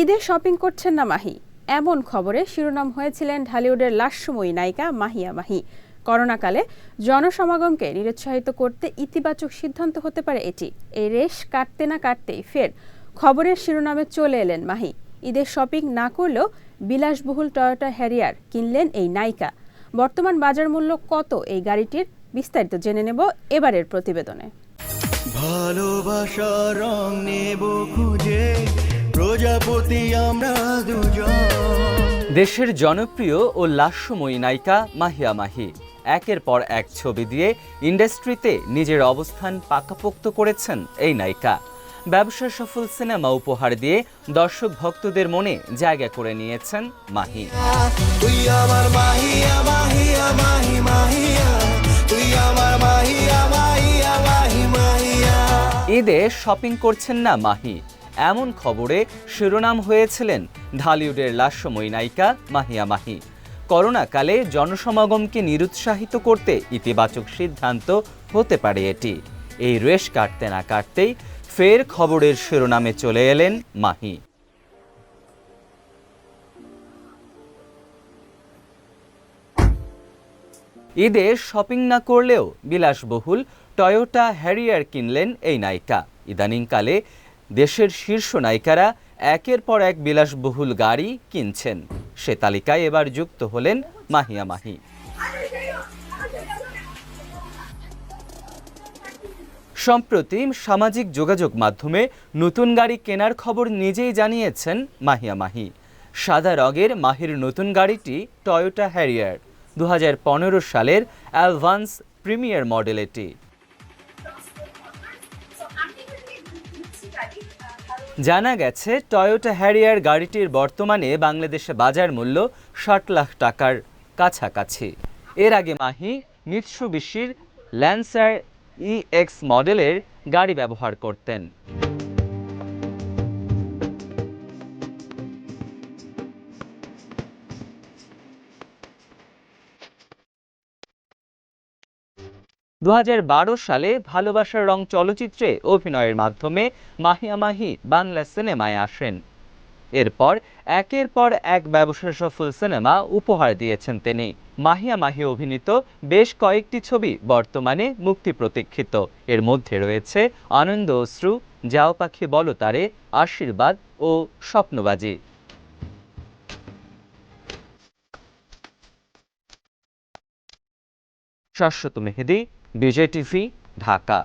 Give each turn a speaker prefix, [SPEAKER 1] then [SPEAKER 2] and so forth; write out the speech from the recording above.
[SPEAKER 1] ঈদে শপিং করছেন না মাহি। এমন খবরে শিরোনাম হয়েছিলেন ঢালিউডের লাস্যময়ী নায়িকা মাহিয়া মাহি। করোনাকালে জনসমাগমকে নিরুৎসাহিত করতে ইতিবাচক সিদ্ধান্ত হতে পারে এটি। এই রেশ কাটতে না কাটতেই ফের খবরের শিরোনামে চলে এলেন মাহি। ঈদের শপিং না করলেও বিলাসবহুল টয়োটা হ্যারিয়ার কিনলেন এই নায়িকা। বর্তমান বাজার মূল্য কত এই গাড়িটির বিস্তারিত জেনে নেব এবারের প্রতিবেদনে।
[SPEAKER 2] ভালোবাসার রং নেব প্রজাপতি আমরা দুজন।
[SPEAKER 3] দেশের জনপ্রিয় ও লাস্যময়ী নায়িকা মাহিয়া মাহি একের পর এক ছবি দিয়ে ইন্ডাস্ট্রিতে নিজের অবস্থান পাকাপোক্ত করেছেন এই নায়িকা। ব্যবসা সফল সিনেমা উপহার দিয়ে দর্শক ভক্তদের মনে জায়গা করে নিয়েছেন মাহি। ঈদে শপিং করছেন না মাহি এমন খবরে শিরোনাম হয়েছিলেন ঢালিউডের লাস্যময়ী নায়িকা মাহিয়া মাহি। করোনাকালে জনসমাগমকে নিরুৎসাহিত করতে ইতিবাচক সিদ্ধান্ত হতে পারে এটি। এই রেশ কাটতে না কাটতেই ফের খবরের শিরোনামে চলে এলেন মাহি। ঈদে শপিং না করলেও বিলাসবহুল টয়োটা হ্যারিয়ার কিনলেন এই নায়িকা। ইদানিংকালে দেশের শীর্ষ নায়িকারা একের পর এক বিলাসবহুল গাড়ি কিনছেন। সে তালিকায় এবার যুক্ত হলেন মাহিয়া মাহি। সম্প্রতি সামাজিক যোগাযোগ মাধ্যমে নতুন গাড়ি কেনার খবর নিজেই জানিয়েছেন মাহিয়া মাহি। সাদা রঙের মাহির নতুন গাড়িটি টয়োটা হ্যারিয়ার দু হাজার পনেরো সালের অ্যাডভান্স প্রিমিয়ার মডেল এটি। জানা গেছে টয়োটা হ্যারিয়ার গাড়িটির বর্তমানে বাংলাদেশে বাজার মূল্য ষাট লাখ টাকার কাছাকাছি। এর আগে মাহি মিৎসুবিশির ল্যান্সার ইএক্স মডেলের গাড়ি ব্যবহার করতেন। দু হাজার বারো সালে ভালোবাসার রং চলচ্চিত্রে অভিনয়ের মাধ্যমে মাহিয়া মাহি বাংলা সিনেমায় আসেন। এরপর একের পর এক ব্যবসা সফল সিনেমা উপহার দিয়েছেন তিনি। মাহিয়া মাহি অভিনীত বেশ কয়েকটি ছবি বর্তমানে মুক্তি প্রতীক্ষিত এর মধ্যে রয়েছে আনন্দ অশ্রু, যাও পাখি বলো তারে, আশীর্বাদ ও স্বপ্নবাজি। শাশ্বত মেহেদি বিজয় টিভি ঢাকা।